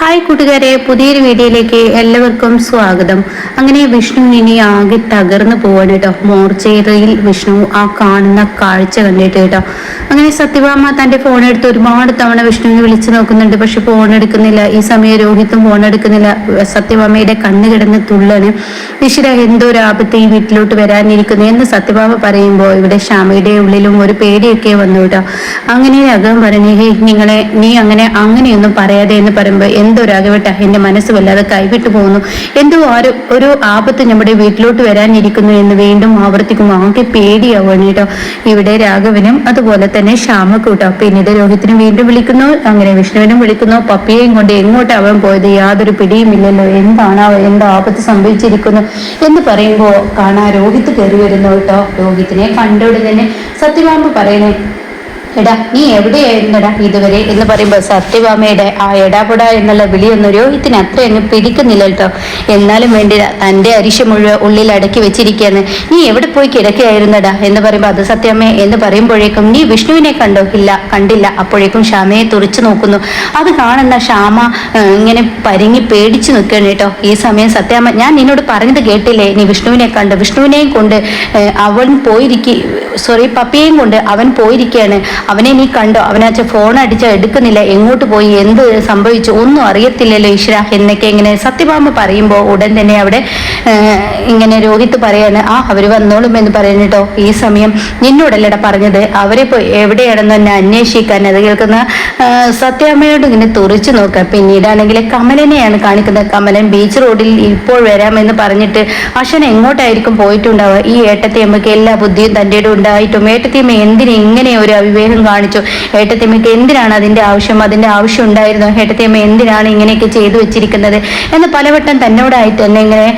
Hi കൂട്ടുകാരെ പുതിയൊരു വീഡിയോയിലേക്ക് എല്ലാവർക്കും സ്വാഗതം. അങ്ങനെ വിഷ്ണു ഇനി ആകെ തകർന്നു പോവാണ് കേട്ടോ. മോർച്ചേറിയിൽ വിഷ്ണു ആ കാണുന്ന കാഴ്ച കണ്ടിട്ട് കേട്ടോ. അങ്ങനെ സത്യഭാമ തന്റെ ഫോൺ എടുത്ത് ഒരുപാട് തവണ വിഷ്ണുവിനെ വിളിച്ചു നോക്കുന്നുണ്ട്. പക്ഷെ ഫോൺ എടുക്കുന്നില്ല. ഈ സമയം രോഹിത്തും ഫോൺ എടുക്കുന്നില്ല. സത്യഭാമയുടെ കണ്ണ് കിടന്ന് തുള്ളന് ഈശ്വര എന്തോ ഒരു ആപത്ത് ഈ വീട്ടിലോട്ട് വരാനിരിക്കുന്നു എന്ന് സത്യഭാമ പറയുമ്പോൾ ഇവിടെ ശ്യാമയുടെ ഉള്ളിലും ഒരു പേടിയൊക്കെ വന്നു കേട്ടോ. അങ്ങനെ അകം പറഞ്ഞു ഹേ നിങ്ങളെ നീ അങ്ങനെ അങ്ങനെയൊന്നും പറയാതെ എന്ന് പറയുമ്പോൾ എന്തോ രാഘവട്ട എന്റെ മനസ്സ് വല്ലാതെ കൈവിട്ടു പോകുന്നു. എന്തോ ഒരു ഒരു ആപത്ത് നമ്മുടെ വീട്ടിലോട്ട് വരാനിരിക്കുന്നു എന്ന് വീണ്ടും ആവർത്തിക്കുമ്പോൾ ആകെ പേടിയാവുകയാണ് കേട്ടോ. ഇവിടെ രാഘവനും അതുപോലെ തന്നെ ശ്യാമക്കൂട്ടോ പിന്നീട് രോഹിത്തിനും വീണ്ടും വിളിക്കുന്നു അങ്ങനെ വിഷ്ണുവിനും വിളിക്കുന്നു. പപ്പിയെയും കൊണ്ട് എങ്ങോട്ട് അവൻ പോയത്? യാതൊരു പിടിയുമില്ലല്ലോ എന്താണ് അവ എന്തോ ആപത്ത് സംഭവിച്ചിരിക്കുന്നു എന്ന് പറയുമ്പോൾ കാണാൻ രോഹിത് കയറി വരുന്നു കേട്ടോ. രോഹിത്തിനെ കണ്ടോടെ തന്നെ സത്യഭാമ പറയണേ എടാ നീ എവിടെയായിരുന്നടാ ഇതുവരെ എന്ന് പറയുമ്പോൾ സത്യഭാമയുടെ ആ എടാപുട എന്നുള്ള വിളിയൊന്നും രോഹിത്തിന് അത്ര അങ്ങ് പിടിക്കുന്നില്ല കേട്ടോ എന്നാലും വേണ്ടില്ല തന്റെ അരിശ മുഴുവൻ ഉള്ളിൽ അടക്കി വെച്ചിരിക്കുകയാണ്. നീ എവിടെ പോയി കിടക്കുകയായിരുന്നടാ എന്ന് പറയുമ്പോൾ അത് സത്യമേ എന്ന് പറയുമ്പോഴേക്കും നീ വിഷ്ണുവിനെ കണ്ടോ? ഇല്ല കണ്ടില്ല. അപ്പോഴേക്കും ശ്യാമയെ തുറച്ചു നോക്കുന്നു. അത് കാണുന്ന ശ്യാമ ഇങ്ങനെ പരിങ്ങി പേടിച്ചു നിൽക്കുകയാണ് കേട്ടോ. ഈ സമയം സത്യാമ്മ ഞാൻ നിന്നോട് പറഞ്ഞത് കേട്ടില്ലേ? നീ വിഷ്ണുവിനെ കണ്ടു? വിഷ്ണുവിനെയും കൊണ്ട് അവൻ പോയിരിക്കും സോറി പപ്പിയെയും കൊണ്ട് അവൻ പോയിരിക്കുകയാണ്. അവനെ നീ കണ്ടോ? അവനാച്ച ഫോൺ അടിച്ച എടുക്കുന്നില്ല. എങ്ങോട്ട് പോയി? എന്ത് സംഭവിച്ചു? ഒന്നും അറിയത്തില്ലല്ലോ ഈശ്വര. എന്നൊക്കെ ഇങ്ങനെ സത്യഭാമ പറയുമ്പോൾ ഉടൻ തന്നെ അവിടെ ഇങ്ങനെ രോഹിത്ത് പറയാണ് ആ അവർ വന്നോളും എന്ന് പറയുന്നു ഈ സമയം നിന്നോടല്ലട പറഞ്ഞത്? അവരെ പോയി എവിടെയാണെന്ന് എന്നെ അന്വേഷിക്കാൻ. അത് കേൾക്കുന്ന സത്യാമ്മയോട് ഇങ്ങനെ തുറച്ചു നോക്കുക. പിന്നീടാണെങ്കിൽ കമലനെയാണ് കാണിക്കുന്നത്. കമലൻ ബീച്ച് റോഡിൽ ഇപ്പോൾ വരാമെന്ന് പറഞ്ഞിട്ട് അശൻ എങ്ങോട്ടായിരിക്കും പോയിട്ടുണ്ടാവുക? ഈ ഏട്ടത്തിയമ്മക്ക് എല്ലാ ബുദ്ധിയും തന്റെ ഉണ്ടായിട്ടും. ഏട്ടത്തിയമ്മ എന്തിനെ ഇങ്ങനെ ഒരു അവിവേകം കാണിച്ചു. ഏട്ടത്തിയമ്മയ്ക്ക് എന്തിനാണ് അതിന്റെ ആവശ്യം? അതിന്റെ ആവശ്യം ഉണ്ടായിരുന്നു? ഏട്ടത്തിയമ്മ എന്തിനാണ് ഇങ്ങനെയൊക്കെ ചെയ്തു വെച്ചിരിക്കുന്നത്? എന്ന് പലവട്ടം തന്നോടായിട്ട് തന്നെ ഇങ്ങനെ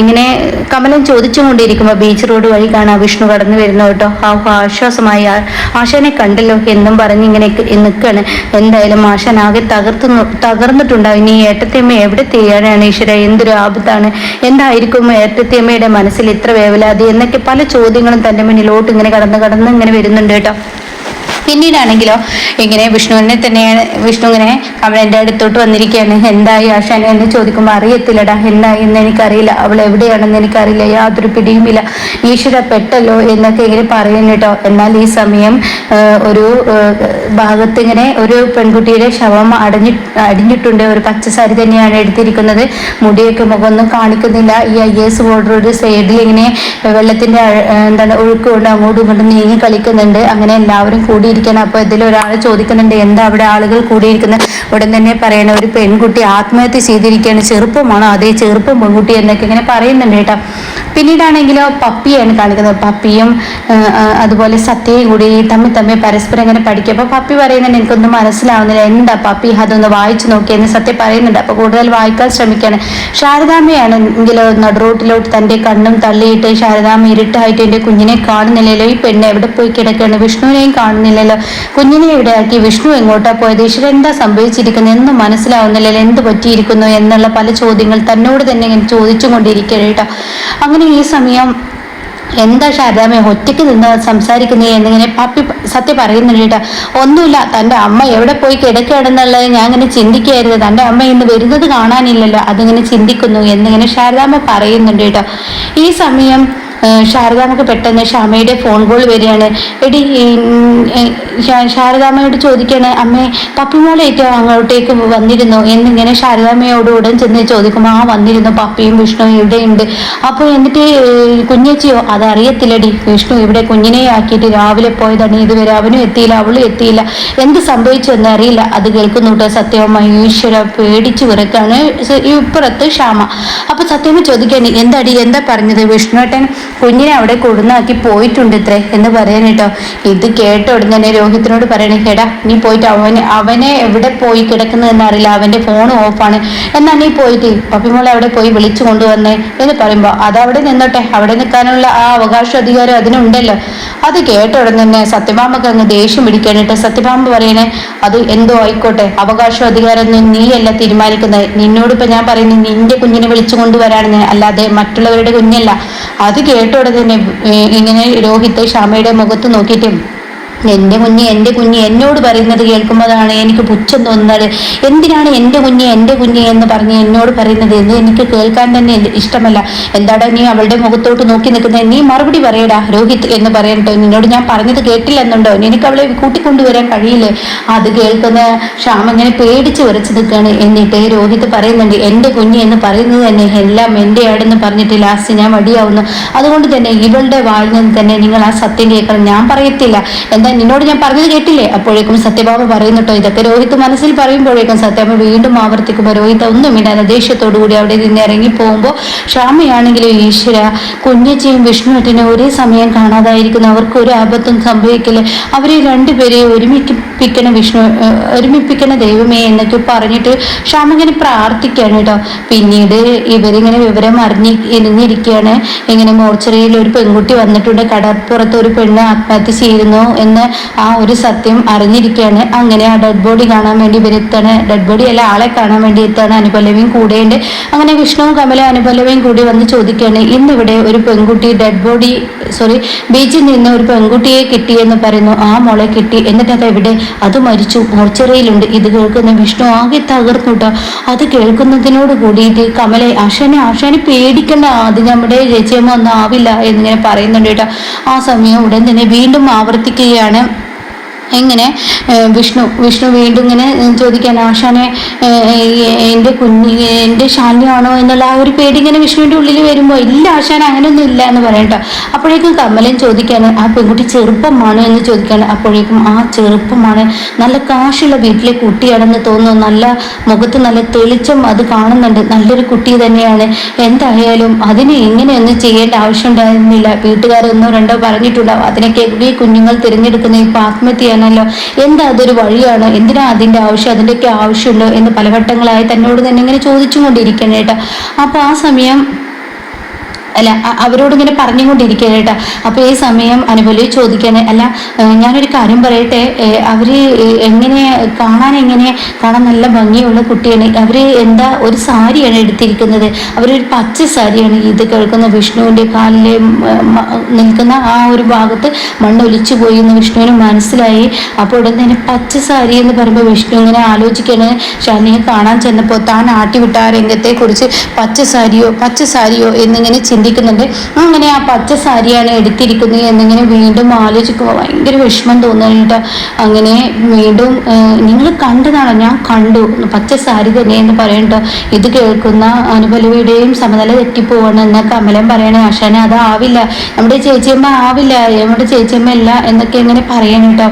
ഇങ്ങനെ കമലൻ ചോദിച്ചുകൊണ്ടിരിക്കുമ്പോൾ ബീച്ച് റോഡ് വഴി കാണാൻ വിഷ്ണു കടന്നു വരുന്നു കേട്ടോ. ആ ആശ്വാസമായി ആശാനെ കണ്ടല്ലോ എന്നും പറഞ്ഞ് ഇങ്ങനെ നിൽക്കുകയാണ് എന്തായാലും ആശാൻ ആകെ തകർത്തു തകർന്നിട്ടുണ്ടാവും. ഇനി ഏട്ടത്തിയമ്മ എവിടെ തീരാനാണ് ഈശ്വര? എന്തൊരു ആപത്താണ്? എന്തായിരിക്കും ഏട്ടത്തിയമ്മയുടെ മനസ്സിൽ ഇത്ര വേവലാതി? എന്നൊക്കെ പല ചോദ്യങ്ങളും തന്റെ മുന്നിലോട്ട് ഇങ്ങനെ കടന്ന് കടന്ന് ഇങ്ങനെ വരുന്നുണ്ട് കേട്ടോ. പിന്നീടാണെങ്കിലോ ഇങ്ങനെ വിഷ്ണുവിനെ തന്നെയാണ് വിഷ്ണു ഇങ്ങനെ എന്റെ അടുത്തോട്ട് വന്നിരിക്കുകയാണ്. എന്തായി ആശാന എന്ന് ചോദിക്കുമ്പോൾ അറിയത്തില്ലടാ എന്തായി എന്ന് എനിക്കറിയില്ല. അവൾ എവിടെയാണെന്ന് എനിക്കറിയില്ല. യാതൊരു പിടിയുമില്ല. ഈശ്വര പെട്ടല്ലോ എന്നൊക്കെ ഇങ്ങനെ പറയുന്നു കേട്ടോ. എന്നാൽ ഈ സമയം ഒരു ആ, ഭാഗത്ത് ഇങ്ങനെ ഒരു പെൺകുട്ടിയുടെ ശവം അടഞ്ഞി അടിഞ്ഞിട്ടുണ്ട്. ഒരു പച്ച സാരി തന്നെയാണ് എടുത്തിരിക്കുന്നത്. മുടിയൊക്കെ മുഖമൊന്നും കാണിക്കുന്നില്ല. ഈ ഐ എസ് ബോർഡർ ഒരു സൈഡിൽ ഇങ്ങനെ ആ, എന്താണ് ഒഴുക്കുകൊണ്ട് അങ്ങോട്ടും ഇങ്ങോട്ടും നീങ്ങി കളിക്കുന്നുണ്ട്. അങ്ങനെ എല്ലാവരും കൂടിയിരിക്കണം അപ്പൊ ഇതിൽ ഒരാൾ ചോദിക്കുന്നുണ്ട് എന്താ അവിടെ ആളുകൾ കൂടിയിരിക്കുന്നത്? ഉടൻ തന്നെ പറയണ ഒരു പെൺകുട്ടി ആത്മഹത്യ ചെയ്തിരിക്കുകയാണ് ചെറുപ്പമാണോ? അതേ ചെറുപ്പം പെൺകുട്ടി എന്നൊക്കെ ഇങ്ങനെ പറയുന്നുണ്ട് കേട്ടോ. പിന്നീടാണെങ്കിലോ പപ്പിയാണ് കാണിക്കുന്നത്. പപ്പിയും അതുപോലെ സത്യയും കൂടി തമ്മിൽ തമ്മിൽ പരസ്പരം ഇങ്ങനെ പഠിക്കും. അപ്പൊ പപ്പി പറയുന്നുണ്ട് എനിക്കൊന്നും മനസ്സിലാവുന്നില്ല. എന്താ പപ്പി? അതൊന്ന് വായിച്ചു നോക്കിയെന്ന് സത്യം പറയുന്നുണ്ട്. അപ്പോൾ കൂടുതൽ വായിക്കാൻ ശ്രമിക്കുകയാണ്. ശാരദാമ്മയാണ് എങ്കിലോ നടുറോട്ടിലോട്ട് തന്റെ കണ്ണും തള്ളിയിട്ട് ശാരദാമ്മ ഇരുട്ടായിട്ട് എന്റെ കുഞ്ഞിനെ കാണുന്നില്ലല്ലോ. ഈ പെണ്ണ് എവിടെ പോയി കിടക്കുകയാണ്? വിഷ്ണുവിനെയും കാണുന്നില്ലല്ലോ. കുഞ്ഞിനെ എവിടെയാക്കി വിഷ്ണു എങ്ങോട്ടാ പോയത്? ഈശ്വരൻ എന്താ സംഭവിച്ചിരിക്കുന്നത്? എന്ന് മനസ്സിലാവുന്നില്ല എന്ത് പറ്റിയിരിക്കുന്നു എന്നുള്ള പല ചോദ്യങ്ങൾ തന്നോട് തന്നെ ഇങ്ങനെ ചോദിച്ചുകൊണ്ടിരിക്കുകയാണ് കേട്ടോ. അങ്ങനെ ഈ സമയം എന്താ ശാരദാമ്മ ഒറ്റയ്ക്ക് നിന്ന് സംസാരിക്കുന്നേ എന്നിങ്ങനെ പപ്പി സത്യം പറയുന്നുണ്ട് കേട്ടോ. ഒന്നുമില്ല തന്റെ അമ്മ എവിടെ പോയി കിടക്കുകയാണെന്നുള്ളത് ഞാൻ ഇങ്ങനെ ചിന്തിക്കുകയായിരുന്നു. തന്റെ അമ്മ ഇന്ന് വരുന്നത് കാണാനില്ലല്ലോ അതിങ്ങനെ ചിന്തിക്കുന്നു എന്നിങ്ങനെ ശാരദാമ്മ പറയുന്നുണ്ട് കേട്ടോ. ഈ സമയം ശാരദാമ്മക്ക് പെട്ടെന്ന് ഷാമയുടെ ഫോൺ കോൾ വരികയാണ്. എടി ശാരദാമ്മയോട് ചോദിക്കണേ അമ്മേ പപ്പിമോളേറ്റോ അങ്ങോട്ടേക്ക് വന്നിരുന്നു. എന്നിങ്ങനെ ശാരദാമ്മയോട് ഉടൻ ചെന്ന് ചോദിക്കുമ്പോൾ ആ വന്നിരുന്നു. പപ്പിയും വിഷ്ണുവും ഇവിടെയുണ്ട് അപ്പോൾ എന്നിട്ട് കുഞ്ഞച്ചിയോ അതറിയത്തില്ലടി. വിഷ്ണു ഇവിടെ കുഞ്ഞിനെ ആക്കിയിട്ട് രാവിലെ പോയതാണ്. ഇതുവരെ അവനും എത്തിയില്ല അവളും എത്തിയില്ല. എന്ത് സംഭവിച്ചു എന്നറിയില്ല. അത് കേൾക്കുന്നു കേട്ടോ സത്യമ്മ ഈശ്വര പേടിച്ചു വിറക്കാണ്. ഇപ്പുറത്ത് ക്ഷാമ അപ്പൊ സത്യമ്മ ചോദിക്കാണ് എന്താടി എന്താ പറഞ്ഞത്? വിഷ്ണുവേട്ടൻ കുഞ്ഞിനെ അവിടെ കൊടുന്നാക്കി പോയിട്ടുണ്ട് ഇത്രേ എന്ന് പറയാൻ കേട്ടോ. ഇത് കേട്ട ഉടനെ രോഹിത്തിനോട് പറയണേ എടാ നീ പോയിട്ട് അവന് അവനെ എവിടെ പോയി കിടക്കുന്നതെന്ന് അറിയില്ല അവന്റെ ഫോൺ ഓഫാണ് എന്നാ നീ പോയിട്ട് പപ്പിമോളെ അവിടെ പോയി വിളിച്ചു കൊണ്ടുവന്നേ എന്ന് പറയുമ്പോൾ അത് അവിടെ നിന്നോട്ടെ. അവിടെ നിൽക്കാനുള്ള ആ അവകാശ അധികാരം അതിനുണ്ടല്ലോ. അത് കേട്ട ഉടനെ തന്നെ സത്യഭാമക്ക് അങ്ങ് ദേഷ്യം പിടിക്കാനിട്ട് സത്യഭാമ പറയണേ അത് എന്തോ ആയിക്കോട്ടെ അവകാശം അധികാരം ഒന്നും നീയല്ല തീരുമാനിക്കുന്നത്. നിന്നോട് ഇപ്പൊ ഞാൻ പറയുന്നത് നിന്റെ കുഞ്ഞിനെ വിളിച്ചു കൊണ്ടുവരാണെന്ന് അല്ലാതെ മറ്റുള്ളവരുടെ കുഞ്ഞല്ല. അത് കേട്ട ഉടനെ തന്നെ ഇങ്ങനെ രോഹിത് ക്ഷമയുടെ മുഖത്ത് നോക്കിയിട്ട് എന്റെ കുഞ്ഞ് എന്റെ കുഞ്ഞ് എന്നോട് പറയുന്നത് കേൾക്കുമ്പോഴാണ് എനിക്ക് പുച്ഛം തോന്നുന്നത്. എന്തിനാണ് എന്റെ കുഞ്ഞ് എന്റെ കുഞ്ഞ് എന്ന് പറഞ്ഞ് എന്നോട് പറയുന്നത് എന്ന് എനിക്ക് കേൾക്കാൻ തന്നെ ഇഷ്ടമല്ല. എന്താടാ നീ അവളുടെ മുഖത്തോട്ട് നോക്കി നിൽക്കുന്നത്? നീ മറുപടി പറയടാ രോഹിത് എന്ന് പറയണ്ടോ നിന്നോട് ഞാൻ പറഞ്ഞത് കേട്ടില്ലെന്നുണ്ടോ? എനിക്ക് അവളെ കൂട്ടിക്കൊണ്ടുവരാൻ കഴിയില്ലേ? അത് കേൾക്കുന്ന ക്ഷാമ ഇങ്ങനെ പേടിച്ച് വിറച്ച് നിൽക്കുകയാണ്. എന്നിട്ട് രോഹിത് പറയുന്നുണ്ട് എന്റെ കുഞ്ഞ് എന്ന് പറയുന്നത് തന്നെ എല്ലാം എന്റെ ആടെന്ന് പറഞ്ഞിട്ട് ലാസ്റ്റ് ഞാൻ മടിയാവുന്നു. അതുകൊണ്ട് തന്നെ ഇവളുടെ വായിൽ നിന്ന് തന്നെ നിങ്ങൾ ആ സത്യം കേൾക്കണം. ഞാൻ പറയത്തില്ല. എന്താ നിന്നോട് ഞാൻ പറഞ്ഞത് കേട്ടില്ലേ? അപ്പോഴേക്കും സത്യഭാമ പറയുന്നുട്ടോ ഇതൊക്കെ രോഹിത് മനസ്സിൽ പറയുമ്പോഴേക്കും സത്യഭാമ വീണ്ടും ആവർത്തിക്കുമ്പോൾ രോഹിത് ഒന്നും ഇടാതെ ദേഷ്യത്തോടു കൂടി അവിടെ നിന്ന് ഇറങ്ങി പോകുമ്പോൾ ക്ഷാമയാണെങ്കിലും ഈശ്വര കുഞ്ഞച്ചയും വിഷ്ണുവറ്റിനെ ഒരേ സമയം കാണാതായിരിക്കുന്നു. അവർക്ക് ഒരു ആപത്തും സംഭവിക്കില്ല. അവരെ രണ്ടുപേരെയും ഒരുമിപ്പിക്കണ വിഷ്ണു ഒരുമിപ്പിക്കണ ദൈവമേ എന്നൊക്കെ പറഞ്ഞിട്ട് ക്ഷാമ ഇങ്ങനെ പ്രാർത്ഥിക്കുകയാണ് കേട്ടോ പിന്നീട് ഇവരിങ്ങനെ വിവരം അറിഞ്ഞി ഇരുന്നിരിക്കുകയാണ് ഇങ്ങനെ മോർച്ചറിയിൽ ഒരു പെൺകുട്ടി വന്നിട്ടുണ്ട്. കടപ്പുറത്ത് ഒരു പെണ്ണ് ആത്മഹത്യ ചെയ്യുന്നു എന്ന് എന്ന് ആ ഒരു സത്യം അറിഞ്ഞിരിക്കുകയാണ്. അങ്ങനെ ആ ഡെഡ് ബോഡി കാണാൻ വേണ്ടി ഇവരെത്താണ് ഡെഡ് ബോഡി അല്ല ആളെ കാണാൻ വേണ്ടി എത്താണ് അനുപല്ലവിയും കൂടെയുണ്ട് അങ്ങനെ വിഷ്ണുവും കമല അനുപല്ലവയും കൂടി വന്ന് ചോദിക്കുകയാണ് ഇന്നിവിടെ ഒരു പെൺകുട്ടി ഡെഡ് ബോഡി സോറി ബീച്ചിൽ നിന്ന് ഒരു പെൺകുട്ടിയെ കിട്ടിയെന്ന് പറയുന്നു. ആ മോളെ കിട്ടി. എന്നിട്ട് അത് എവിടെ? അത് മരിച്ചു. മോർച്ചറിയിലുണ്ട്. ഇത് കേൾക്കുന്ന വിഷ്ണു ആകെ തകർന്നുട്ടോ അത് കേൾക്കുന്നതിനോട് കൂടിയിട്ട് കമല ആശാനെ ആശാനെ പേടിക്കണ്ട. അത് നമ്മുടെ ചേച്ചിയമ്മ ഒന്നും ആവില്ല. എന്നിങ്ങനെ പറയുന്നുണ്ട് കേട്ടോ ആ സമയം ഉടൻ തന്നെ വീണ്ടും ആവർത്തിക്കുകയാണ്. ആണ് എങ്ങനെ വിഷ്ണു വിഷ്ണു വീണ്ടും ഇങ്ങനെ ചോദിക്കാൻ ആശാനെ എന്റെ കുഞ്ഞി എന്റെ ശാന്യമാണോ എന്നുള്ള ആ ഒരു പേടി ഇങ്ങനെ വിഷ്ണുവിന്റെ ഉള്ളിൽ വരുമ്പോൾ ഇല്ല ആശാൻ അങ്ങനെയൊന്നും ഇല്ല എന്ന് പറയട്ടോ അപ്പോഴേക്കും കമലൻ ചോദിക്കാണ് ആ പെൺകുട്ടി ചെറുപ്പമാണോ എന്ന് ചോദിക്കാണ്. അപ്പോഴേക്കും ആ ചെറുപ്പമാണ് നല്ല കാശുള്ള വീട്ടിലെ കുട്ടിയാണെന്ന് തോന്നുന്നു. നല്ല മുഖത്ത് നല്ല തെളിച്ചം അത് കാണുന്നുണ്ട്. നല്ലൊരു കുട്ടി തന്നെയാണ്. എന്തായാലും അതിന് ഇങ്ങനെയൊന്നും ചെയ്യേണ്ട ആവശ്യം ഉണ്ടായിരുന്നില്ല. വീട്ടുകാരൊന്നോ രണ്ടോ പറഞ്ഞിട്ടുണ്ടാവും. അതിനൊക്കെ കുഞ്ഞുങ്ങൾ തിരഞ്ഞെടുക്കുന്ന ഇപ്പം ആത്മഹത്യ ചെയ്യാനല്ലോ എന്താ അതൊരു വഴിയാണ്? എന്തിനാ അതിന്റെ ആവശ്യം? അതിന്റെയൊക്കെ ആവശ്യമുണ്ടോ? എന്ന് പലവട്ടങ്ങളായി തന്നോട് തന്നെ ഇങ്ങനെ ചോദിച്ചുകൊണ്ടിരിക്കണം കേട്ടോ. അപ്പോൾ ആ സമയം അല്ല അവരോട് ഇങ്ങനെ പറഞ്ഞുകൊണ്ടിരിക്കുക കേട്ടോ. അപ്പോൾ ഈ സമയം അനുപോലെ ചോദിക്കാന് അല്ല ഞാനൊരു കാര്യം പറയട്ടെ? അവർ എങ്ങനെ കാണാൻ എങ്ങനെ കാണാൻ നല്ല ഭംഗിയുള്ള കുട്ടിയാണ്. അവർ എന്താ ഒരു സാരിയാണ് എടുത്തിരിക്കുന്നത്. അവരൊരു പച്ച സാരിയാണ് ഇത് കേൾക്കുന്ന വിഷ്ണുവിന്റെ കാലിലെ നിൽക്കുന്ന ആ ഒരു ഭാഗത്ത് മണ്ണ് ഒലിച്ചു പോയി എന്ന് വിഷ്ണുവിന് മനസ്സിലായി. അപ്പോൾ ഉടൻ തന്നെ പച്ച സാരി എന്ന് പറയുമ്പോൾ വിഷ്ണു ഇങ്ങനെ ആലോചിക്കാണ് ഷാനിയെ കാണാൻ ചെന്നപ്പോൾ താൻ ആട്ടിവിട്ട ആ രംഗത്തെക്കുറിച്ച് പച്ച സാരിയോ പച്ച സാരിയോ എന്നിങ്ങനെ ചിന്തി ചിന്തിക്കുന്നുണ്ട് അങ്ങനെ ആ പച്ച സാരിയാണ് എടുത്തിരിക്കുന്നത് എന്നിങ്ങനെ വീണ്ടും ആലോചിക്കുമ്പോൾ ഭയങ്കര വിഷമം തോന്നുന്നുണ്ട്. അങ്ങനെ വീണ്ടും നിങ്ങൾ കണ്ടതാണോ? ഞാൻ കണ്ടു. പച്ച സാരി തന്നെ എന്ന് പറയണ്ടോ? ഇത് കേൾക്കുന്ന അനുപലവിയുടെയും സമനില തെറ്റിപ്പോവാണ് എന്ന കമലം പറയണേ. ആശാന അതാവില്ല നമ്മുടെ ചേച്ചിയമ്മ ആവില്ല. നമ്മുടെ ചേച്ചിയമ്മ അല്ല എന്നൊക്കെ ഇങ്ങനെ പറയണം കേട്ടോ.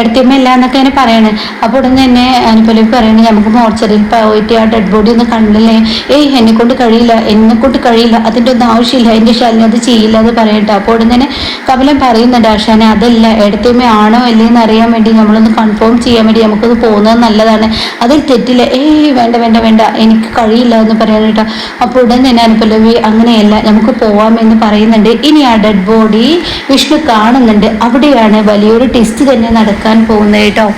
എടുത്തിയമ്മ അല്ല എന്നൊക്കെ ഇങ്ങനെ പറയണേ. അപ്പോൾ ഉടൻ തന്നെ അനുപലവി പറയണേ നമുക്ക് മോർച്ചറിയിൽ പോയിട്ട് ആ ഡെഡ് ബോഡി ഒന്ന് കണ്ടില്ലേ? ഏയ് എന്നെ കൊണ്ട് കഴിയില്ല. എന്നെ കൊണ്ട് കഴിയില്ല. അതിന്റെ ഒന്നും ആവശ്യമില്ല. എന്റെ ശാലിനി അത് ചെയ്യില്ല എന്ന് പറയട്ടെ. അപ്പോൾ ഉടനെ കമലൻ പറയുന്നുണ്ട് ആശാനെ അതല്ല ഇടത്തേമേ ആണോ അല്ലേ എന്ന് അറിയാൻ വേണ്ടി നമ്മളൊന്ന് കൺഫേം ചെയ്യാൻ വേണ്ടി നമുക്കൊന്ന് പോകുന്നത് നല്ലതാണ്. അതിൽ തെറ്റില്ല. ഏയ് വേണ്ട വേണ്ട വേണ്ട. എനിക്ക് കഴിയില്ല എന്ന് പറയാൻ കേട്ടോ. അപ്പോൾ ഉടൻ തന്നെ അനുപല്ലവി അങ്ങനെയല്ല നമുക്ക് പോവാമെന്ന് പറയുന്നുണ്ട്. ഇനി ആ ഡെഡ് ബോഡി വിഷ്ണു കാണുന്നുണ്ട്. അവിടെയാണ് വലിയൊരു ടെസ്റ്റ് തന്നെ നടക്കാൻ പോകുന്നത് കേട്ടോ.